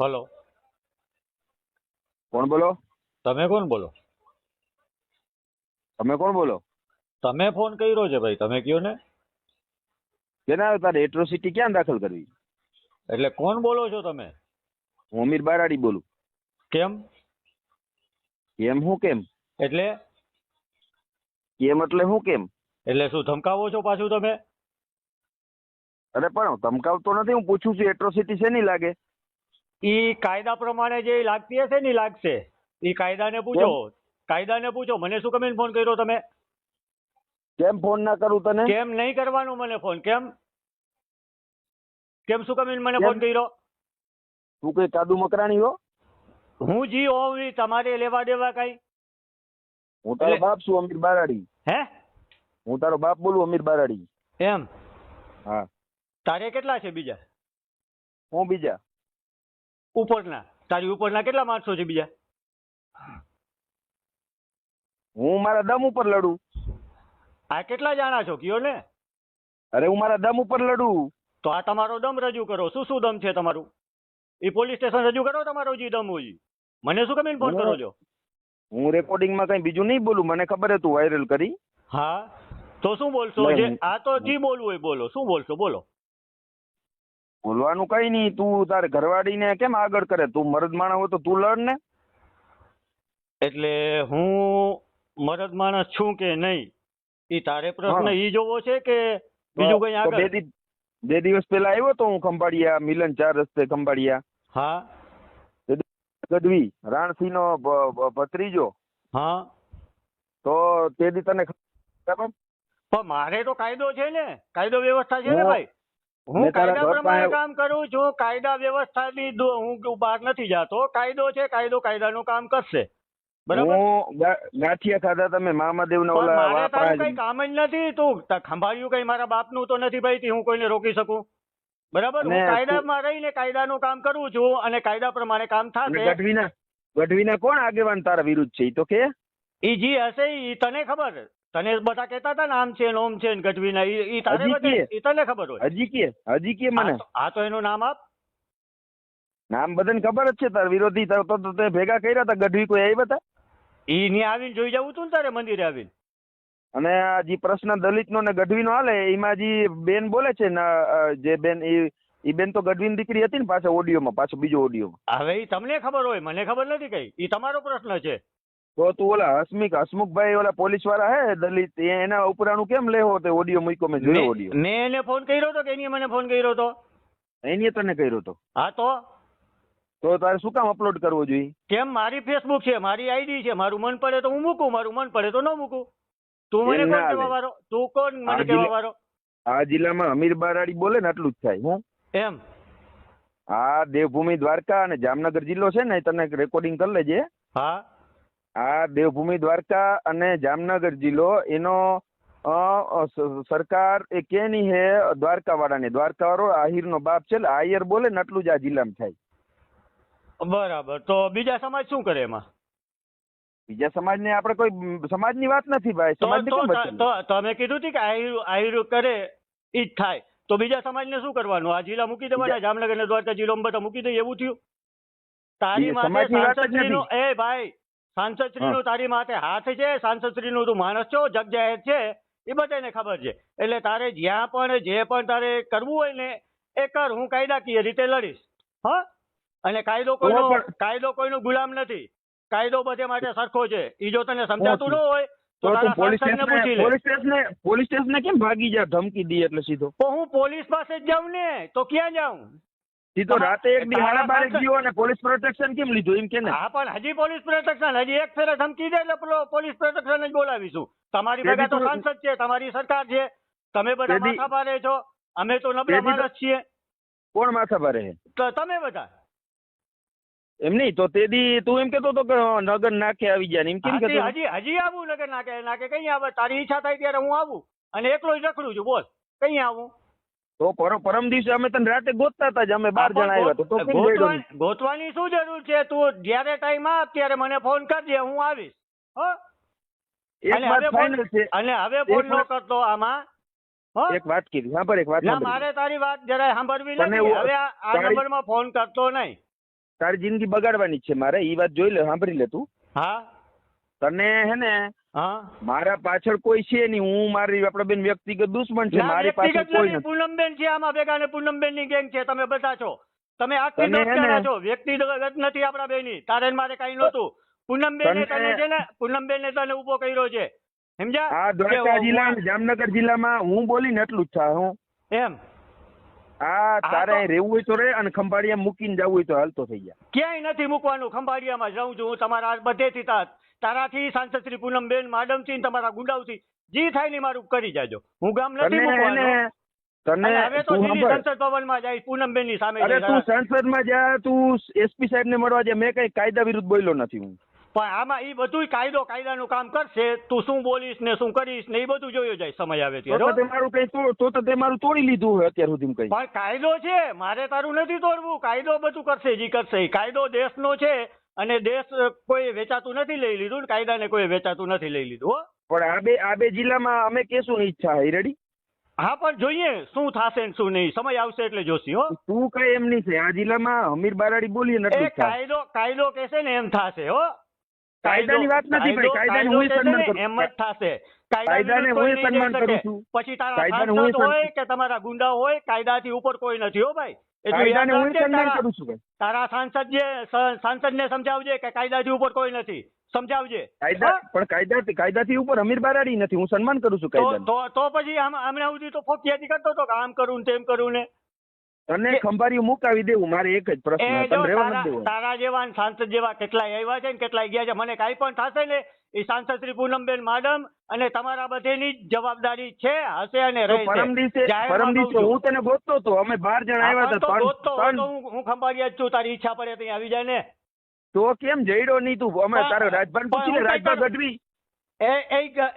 Hello. કોણ બોલો? તમે કોણ બોલો? તમે કોણ બોલો? તમે ફોન કર્યો છે ભાઈ તમે કયો ને? કેના તારે? એટ્રોસિટી ક્યાં દાખલ કરવી? એટલે કોણ બોલો છો તમે? હું અમીર બારાડી બોલું. કેમ? કેમ હું કેમ? એટલે? કેમ એટલે હું કેમ? એટલે શું ધમકાવો છો પાછું તમે? અરે પણ ધમકાવતો નથી હું પૂછું છું એટ્રોસિટી શેની લાગે? ઈ કાયદા પ્રમાણે જે લાગતી હશે ને લાગશે. એ કાયદાને પૂછો. કાયદાને પૂછો. મને શું કમીને ફોન કર્યો તમે? કેમ ફોન ના કરું તને? કેમ નહીં કરવાનું મને ફોન કેમ? કેમ શું કમીને મને ફોન કર્યો? તું કઈ કાદુ મકરાણી હો? હું જી હોવ તમારે લેવા દેવા કઈ? હું તારો બાપ છું અમીર બારાડી. હે? હું તારો બાપ બોલું અમીર બારાડી. એમ? હા. તારે કેટલા છે બીજા? હું બીજા. ઉપરના. તારી ઉપરના કેટલા માણસો છે બીજા? હું મારા દમ ઉપર લડું. આ કેટલા જાણા છો? કયો ને? અરે હું મારા દમ ઉપર લડું. તો આ તમારો દમ રજૂ કરો. શું શું દમ છે તમારું? એ પોલીસ સ્ટેશન રજૂ કરો તમારો જે દમ હોય. મને શું કમીને ફોન કરો છો? હું રેકોર્ડિંગમાં કઈ બીજું નહીં બોલું. મને ખબર હતું વાયરલ કરી. હા. તો શું બોલશો? જે આ તો જી બોલવું હોય બોલો. શું બોલશો? બોલો. બોલવાનું કઈ નહીં તું તારે ઘરવાળીને કેમ આગળ કરે? તું મરદ માણસ હોય તો તું લડ ને. એટલે હું મરદ માણસ છું કે નહીં એ તારે પ્રશ્ન એ જોવો છે કે બીજું કઈ આગળ? બે દિવસ પહેલા આવ્યો તો હું ખંભાળિયા મિલન ચાર રસ્તે ખંભાળિયા. હા. ગઢવી રાણસિંહ નો ભત્રીજો. હા. તો તે દી તને ખબર પણ મારે તો કાયદો છે ને કાયદો વ્યવસ્થા છે ને ભાઈ. હું કાયદા પ્રમાણે કામ કરું છું કાયદા વ્યવસ્થાની હું બહાર નથી જાતો. કાયદો છે કાયદો કાયદાનું કામ કરશે. બરાબર? હું ગાંઠિયા ખાધા તમે મામાદેવ ના ઓલા મારે તારું કઈ કામ જ નથી. તું ત- કઈ મારા બાપનું તો નથી ભાઈ હું કોઈને રોકી શકું? બરાબર? હું કાયદામાં રહીને કાયદાનું કામ કરું છું અને કાયદા પ્રમાણે કામ થાય થશે. ગઢવીના ગઢવીના કોણ આગેવાન તારા વિરુદ્ધ છે? તો કે? ઈ જી હશે ઈ તને ખબર? તને બધા કહેતા હતા ને આમ છે ને ઓમ છે ને ગઢવીના ઈ તારે બધે ઈ તને ખબર હોય? હજી કે હજી કે મને? આ તો- એનું નામ આપ. નામ બધાને ખબર જ છે તાર વિરોધી તાર તો- તો ભેગા કર્યા હતા ગઢવી કોઈ આવ્યા હતા? ઈ ની આવીને જોઈ જવું તું ને તારે મંદિરે આવીને. અને આ જે પ્રશ્ન દલિત નો ને ગઢવી નો હાલે એમાં જે બેન બોલે છે ને જે બેન એ ઈ બેન તો ગઢવીની દીકરી હતી ને ઓડિયો ઓડિયોમાં પાછો બીજો ઓડિયોમાં. હવે ઈ તમને ખબર હોય મને ખબર નથી કઈ. ઈ તમારો પ્રશ્ન છે. તો તું ઓલા હસમિક હસમુખભાઈ ઓલા પોલીસવાળા હે દલિત એના ઉપરાણું કેમ લેવો તે ઓડિયો મૂક્યો મેં જોયો ઓડિયો મેં એને ફોન કર્યો તો કે એની મને ફોન કર્યો તો? એની તને કર્યો તો. હા તો? તો તારે શું કામ અપલોડ કરવો જોઈએ? કેમ મારી ફેસબુક છે મારી આઈડી છે મારું મન પડે તો હું મૂકું મારું મન પડે તો ન મૂકું. તું મને કોણ કહેવા. વાળો તું કોણ મને આ કહેવા વાળો આ જિલ્લામાં અમીર બારાડી બોલે ને આટલું જ થાય હું? એમ? હા દેવભૂમિ દ્વારકા અને જામનગર જિલ્લો છે ને તને રેકોર્ડિંગ કરી લેજે. હા. આ દેવભૂમિ દ્વારકા અને જામનગર જિલ્લો એનો સરકાર એ કેની હે દ્વારકા વાળાને દ્વારકા વાળો આહિરનો બાપ છે આહિર બોલે ને આટલું જ આ જિલ્લામાં થાય. બરાબર. તો બીજા સમાજ શું કરે એમાં? બીજા સમાજને આપણે કોઈ સમાજની વાત નથી ભાઈ. સમાજ તો તમે કીધું હતું કે આહિર આહિર કરે ઈ જ થાય. તો બીજા સમાજને શું કરવાનું? આ જિલ્લા મૂકી દેવાના? જામનગર ને દ્વારકા જિલ્લામાં બધા મૂકી દઈએ એવું થયું? તારી માટે સાંસદશ્રીનો એ ભાઈ સાંસદશ્રીનો તારી માથે હાથ છે સાંસદશ્રીનો તું માણસ છો જગ જાહેર છે એ બધાને ખબર છે. એટલે તારે જ્યાં પણ જે પણ તારે કરવું હોય ને એ કર હું કાયદાકીય રીતે લડીશ. હા? અને કાયદો કોઈનો કાયદો કોઈનો ગુલામ નથી. કાયદો બધે માટે સરખો છે. એ જો તને સમજાતું ન હોય તો તો તારા સાંસદને પૂછી લે. પોલીસ સ્ટેશને પોલીસ સ્ટેશને કેમ ભાગી જા ધમકી દી એટલે સીધો? તો હું પોલીસ પાસે જ જાઉં ને તો ક્યાં જાઉં? સીધો તમા- રાતે એક દી હાડા બારે ગયો અને પોલીસ પ્રોટેક્શન કેમ લીધું? એમ કે ને. હા પણ હજી પોલીસ પ્રોટેક્શન હજી એક ફેરે ધમકી દે એટલે પોલીસ પ્રોટેક્શન જ બોલાવીશું. તમારી ભેગા તો સાંસદ છે તમારી સરકાર છે. તમે બધા માથા પારે છો. અમે તો નબળા માણસ છીએ. કોણ માથા ભારે તો તમે બધા. એમ નહીં તો તે દી તું એમ કેતો તો કે નગર નાકે આવી ગયા એમ કેમ હજી કેતો? હજી હજી આવું નગર નાકે નાકે કઈ આવે? તારી ઈચ્છા થાય ત્યારે હું આવું. અને એકલો જ રખડું છું બોલ. કઈ આવું? તો પરમ પરમ દિવસે અમે તને રાતે ગોતતા હતા જ અમે બાર જણા આવ્યા તો ગોતવા- ગોતવાની શું જરૂર છે? તું જ્યારે ટાઈમ આપ ત્યારે મને ફોન કરજે હું આવીશ. હો? એક અને વાત હવે ફોન ફાઇનલ છે. અને હવે ફોન ન વાત- કરતો આમાં. હો? એક વાત કીધી હા પર એક વાત ના સાંભળી. મારે તારી વાત જરાય સાંભળવી તને નથી. ઓ- હવે આ આ તારી- નંબરમાં ફોન કરતો નહીં. તારી જિંદગી બગાડવાની જ છે મારે ઈ વાત જોઈ લે સાંભળી લે તું. હા. તને હે ને હા? મારા પાછળ કોઈ છે નહીં. હું મારી આપણે બેન વ્યક્તિગત દુશ્મન છે. મારી પાછળ કોઈ નથી. પૂનમબેન છે આમાં ભેગા ને પૂનમબેનની ગેંગ છે. તમે બધા છો. તમે આખી તમે દસ હે ને- જણા છો. વ્યક્તિગત નથી આપણા બેની. તારે મારે કઈ નહોતું. પૂનમબેન ને તને છે ને પૂનમબેને તને ઊભો કર્યો છે. સમજ્યા? આ દ્વારકા જિલ્લા જામનગર જિલ્લામાં હું બોલી ને એટલું જ થાય હું. એમ? આ તારે રહેવું હોય તો રે અને ખંભાળિયા મૂકીને જવું હોય તો હાલતો થઈ જાય ક્યાંય નથી મૂકવાનું. ખંભાળિયામાં જાઉં છું હું. તમારા બધેથી તારાથી સાંસદ શ્રી પૂનમબેન માડમથી ને તમારા ગુંડાવથી જી થાય ને મારું કરી જાજો. હું ગામ નથી મૂકવાનો. તને હવે તો સીધી. સંસદ ભવનમાં જાય પૂનમબેનની સામે અરે તું સંસદમાં જા તું એસપી સાહેબ ને મળવા જા. મેં કઈ કાયદા વિરુદ્ધ બોલ્યો નથી હું. પણ આમાં એ બધું કાયદો કાયદાનું કામ કરશે. તું શું બોલીશ ને શું કરીશ ને એ બધું જોયો જાય સમય આવે તો ત્યારે મારું કઈ તો- તો મારું તોડી લીધું હોય અત્યાર સુધી કઈ. પણ કાયદો છે. મારે તારું નથી તોડવું. કાયદો બધું કરશે જી કરશે. કાયદો કાયદો દેશનો છે. અને દેશ કોઈ વેચાતું નથી લઈ લીધું ને કાયદાને કોઈ વેચાતું નથી લઈ લીધું હો. પણ આ બે આ બે જિલ્લામાં અમે કેશું ઈચ્છા હે રેડી હા પણ જોઈએ શું થશે ને શું નહીં. સમય આવશે એટલે જોશી હો. તું કઈ એમ નહીં છે. આ જિલ્લામાં હમીર બારાડી બોલીએ નથી કાયદો કાયદો કહેશે ને એમ થશે હો. કાયદાની વાત નથી ભાઈ, કાયદાને હું સન્માન કરું. એમ જ થશે. કાયદાને હું સન્માન કરું છું. પછી તારા કાયદાને હોય કે તમારા ગુંડા હોય કાયદાથી ઉપર કોઈ નથી હો ભાઈ. કાયદાને હું સન્માન કરું છું ભાઈ. તારા સાંસદ જે સાંસદને સમજાવજે કે કાયદાથી ઉપર કોઈ નથી. સમજાવજે. કાયદા? પણ કાયદા કાયદાથી ઉપર અમીર બારાડી નથી. હું સન્માન કરું છું કાયદા તો તો પછી આમ આમણે સુધી તો ફોકિયાતી કરતો તો કે આમ કરું ને તેમ કરું ને. તને ખંભારી મુકાવી દેવું મારે એક જ પ્રશ્ન. તને રહેવા દેવું તારા જેવા ને સાંસદ જેવા કેટલાય આવ્યા છે ને કેટલાય ગયા છે મને કાંઈ પણ થશે ને એ સાંસદ શ્રી પૂનમબેન માડમ અને તમારા બધેની જવાબદારી છે હશે અને તો રહેશે. પરમ દિવસે પરમ દિવસે હું તને ગોતતો તો અમે બાર જણ આવ્યા હતા ગોતતો તો હું ખંભાળિયા જ છું તારી ઈચ્છા પડે ત્યાં આવી જાય ને. તો કેમ જઈડો નહીં તું? અમે તારો રાજભાન પૂછી લે રાજભા ગઢવી. એ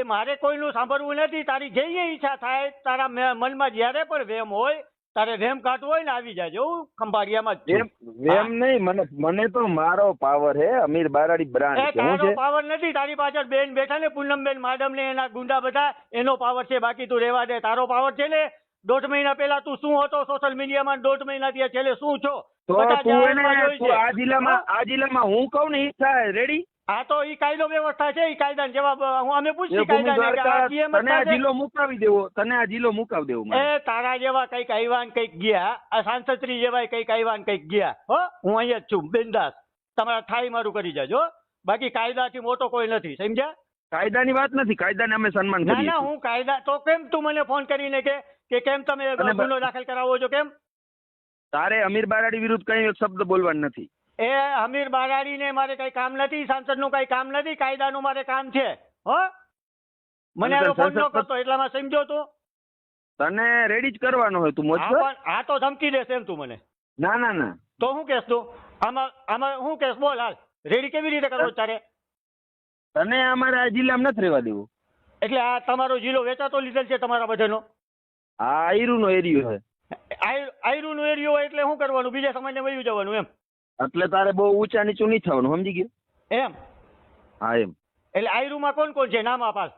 એ મારે કોઈનું સાંભળવું નથી તારી જે ઈચ્છા થાય તારા મનમાં જ્યારે પણ વેમ હોય તારે રેમ કાઢવું હોય ને આવી જાજો ખંભાળિયામાં જ રેમ નહીં મને મને તો મારો પાવર હે અમીર બારાડી બ્રાન્ડ છે હું છે? પાવર નથી તારી પાછળ બેન બેઠા ને પૂનમબેન માડમ ને એના ગુંડા બધા એનો પાવર છે બાકી તું રેવા દે. તારો પાવર છે ને દોઢ મહિના પહેલા તું શું હતો સોશિયલ મીડિયામાં દોઢ મહિના થી છેલ્લે શું છો? તો તું. આ જિલ્લામાં આ જિલ્લામાં હું કહું ને ઈચ્છા રેડી આ તો ઈ કાયદો વ્યવસ્થા છે ઈ કાયદાનો જવાબ હું અમે પૂછી કાયદાને તને આ જિલ્લો મુકાવી દેવો તને આ જિલ્લો મુકાવી દેવો એ તારા જેવા કંઈક આવ્યા કંઈક ગયા આ સાંસદશ્રી જેવા કંઈક આવ્યા કંઈક ગયા હો? હું અહીંયા જ છું બિંદાસ. તમારા થાય મારું કરી જાજો બાકી કાયદાથી મોટો કોઈ નથી સમજ્યા? કાયદાની વાત નથી કાયદાને અમે સન્માન કરીએ ના હું કાયદા તો કેમ તું મને ફોન કરીને કે કે કેમ તમે ગુનો દાખલ કરાવો છો કેમ? તારે અમીર બારાડી વિરુદ્ધ કઈ એક શબ્દ બોલવાનો નથી. એ અમીર બારાડીને મારે કઈ કામ નથી સાંસદનું કઈ કામ નથી કાયદાનું મારે કામ છે હો? મને આનો ફોન ન સંસદ- કરતો એટલામાં સમજો તું. તને રેડી જ કરવાનો હોય તું મોજ આ તો ધમકી દેશે એમ તું મને. ના ના ના. તો હું કેસ તું? આમાં આમાં હું કેસ? બોલ હાલ. રેડી કેવી રીતે કરવો તારે? તને અમારા જિલ્લામાં નથી રહેવા દેવું. એટલે આ તમારો જિલ્લો વેચાતો લીધેલ છે તમારા બધાનો? આ આયરુનો એરિયો છે આયરુ નો એરિયો એટલે શું કરવાનું? બીજા સમાજને વયું જવાનું એમ. એટલે તારે બહુ ઊંચા નીચું નહીં થવાનું સમજી ગયો? એમ? હા એમ. એટલે આયરુમાં કોણ કોણ છે? નામ આપાસ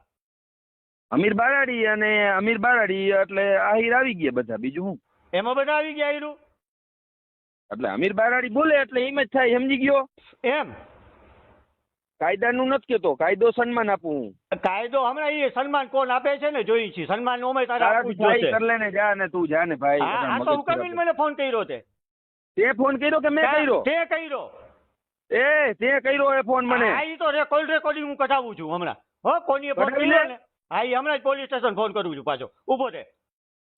અમીર બારાડી અને અમીર બારાડી એટલે આહિર આવી ગયા બધા બીજું શું એમાં બધા આવી ગયા આયરુ? એટલે અમીર બારાડી બોલે એટલે એમ જ થાય સમજી ગયો? એમ? કાયદાનું નથી કેતો કાયદો સન્માન આપું હું. કાયદો હમણાં એ સન્માન કોણ આપે છે ને જોઈ છે? સન્માન ઓમે તારા આપવું તારાથી જ થાય જોશે કર લે ને જા ને તું જા ને ભાઈ. હા તો હું કમીન મને ફોન કર્યો તે. તે ફોન કર્યો કે મેં કર્યો? તે કર્યો? એ તે કર્યો એ ફોન મને. આ ઈ તો રે કોલ રેકોર્ડિંગ હું કઢાવું છું હમણાં. હો કોની ફોન કર્યો ને? હા ઈ હમણાં જ પોલીસ સ્ટેશન ફોન કરું છું પાછો. ઊભો રે.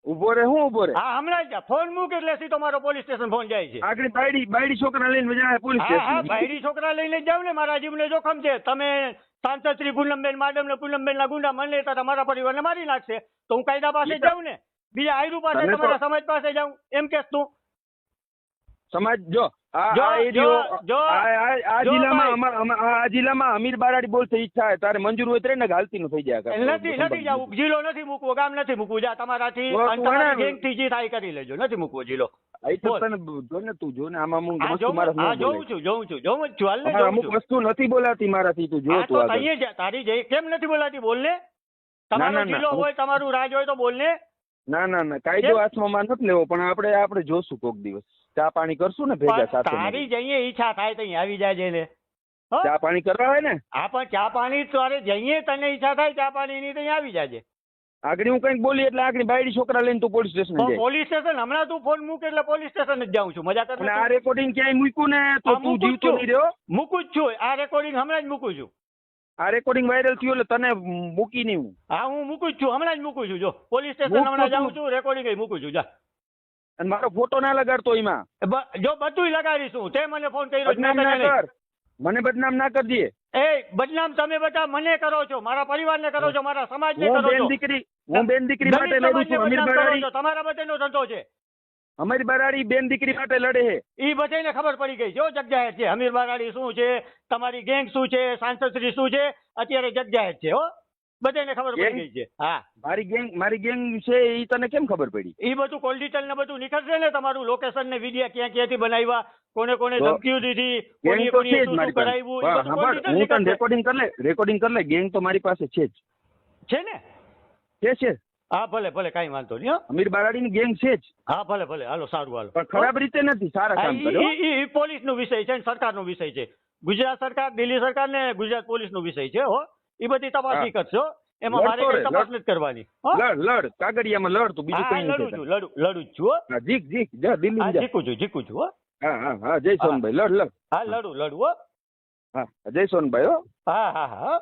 ઊભો રે હું ઊભો રે? હા હમણાં જ ફોન મૂક એટલે સીધો મારો પોલીસ સ્ટેશન ફોન જાય છે. આગળ બાયડી બાયડી છોકરા લઈને જાય પોલીસ સ્ટેશન હા બાયડી છોકરા લઈને જાવ ને મારા જીવને જોખમ છે. તમે સાંસદ શ્રી પૂનમબેન માડમ ને પૂનમબેન ના ગુંડા મને તારા મારા પરિવારને મારી નાખશે. તો હું કાયદા પાસે જાઉં ને? બીજા આયરુ પાસે તમારા સમાજ પાસે જાઉં. એમ કેસ તું? સમાજ જો આ જિલ્લામાં અમીર બારાડી બોલશે ઈચ્છા તારે મંજૂર હોય તો હાલતી નું થઈ જાય નથી નથી જવું. જિલ્લો નથી મૂકવો ગામ નથી મૂકવું. જા તમારાથી તું તમારી એને- ગેંગથી જે થાય કરી લેજો. નથી મૂકવો જિલ્લો. અહીં તો બોલ. તને જો ને તું જો ને આમાં અમુક વસ્તુ નથી બોલાતી મારાથી તું જો તારી જે કેમ નથી બોલાતી? બોલ ને. તમારો જિલ્લો હોય તમારું રાજ હોય તો બોલ ને. ના ના ના કાયદો? હાથમાં નથી લેવો પણ આપણે આપણે જોશું કોક દિવસ. ચા પાણી કરશું ને ભેગા સાથે તારી જઈએ ઈચ્છા થાય તો આવી જાજે ને ચા પાણી કરવા હોય ને? હા પણ ચા પાણી તારે જઈએ તને ઈચ્છા થાય ચા પાણીની તો આવી જાજે. આગળ હું કંઈક બોલી એટલે આગળ બાયડી છોકરા લઈને તું પોલીસ સ્ટેશન જાય. પોલીસ સ્ટેશન હમણાં તું ફોન મૂકે એટલે પોલીસ સ્ટેશન જ જાઉં છું. મજા અને આ રેકોર્ડિંગ ક્યાંય મૂક્યું ને તો તું જીવતો. નહીં રહ્યો? મૂકું જ છું. આ રેકોર્ડિંગ હમણાં જ મૂકું છું. આ રેકોર્ડિંગ વાયરલ થયું એટલે તને મૂકી નહીં હું. હા હું મૂકું જ છું. હમણાં જ મૂકું છું. જો પોલીસ સ્ટેશન હમણાં જાઉં છું રેકોર્ડિંગ મૂકું છું. જા. અને મારો ફોટો ના લગાડતો એમાં. જો બધું લગાડીશું. તે મને ફોન કર્યો. મને બદનામ ના કરજે. એ બદનામ તમે બધા મને કરો છો. મારા પરિવારને કરો છો. મારા સમાજને કરો બેન છો. દીકરી હું બેન દીકરી માટે લડું છું અમીર બરાડી. તમારા બધાનો ધંધો છે. અમીર બરાડી બેન દીકરી માટે લડે છે. ઈ બધાને ખબર પડી ગઈ. છે હો, જગજાહેર છે. અમીર બરાડી શું છે? તમારી ગેંગ શું છે? સાંસદશ્રી શું છે? અત્યારે જગ્યાએ છે હો. બધાને ખબર પડી ગઈ છે. હા. મારી ગેંગ મારી ગેંગ વિશે એ તને કેમ ખબર પડી? એ બધું કોલ ડિટેલ ને બધું નીકળશે ને તમારું લોકેશન ને વિડિયા ક્યાં ક્યાંથી બનાવ્યા કોને કોને ધમકીઓ દીધી કોની કોની શું કરાવ્યું હું તને રેકોર્ડિંગ કરી લે રેકોર્ડિંગ કરી લે ગેંગ તો મારી પાસે છે જ. છે ને? છે છે. હા ભલે ભલે કઈ વાંધો નહીં હો. અમીર બારાડીની ગેંગ છે જ. હા ભલે ભલે હાલો સારું હાલો. પણ ખરાબ રીતે નથી સારા કામ કર્યો. એ પોલીસ નો વિષય છે સરકાર નો વિષય છે. ગુજરાત સરકાર દિલ્હી સરકાર ને ગુજરાત પોલીસ નો વિષય છે હો. એ બધી તપાસ કરશે એમાં મારે કઈ તપાસ નથી કરવાની. લડ લડ. કાગળિયામાં લડ તું બીજું કઈ લડું છું લડું લડું છું જીક જીક. જા દિલ્હી જા. જીકું છું જીકું છું હો. હા હા હા જય સોનભાઈ લડ લડ. હા લડું લડું હો. હા જય સોનભાઈ હો હા હા હા.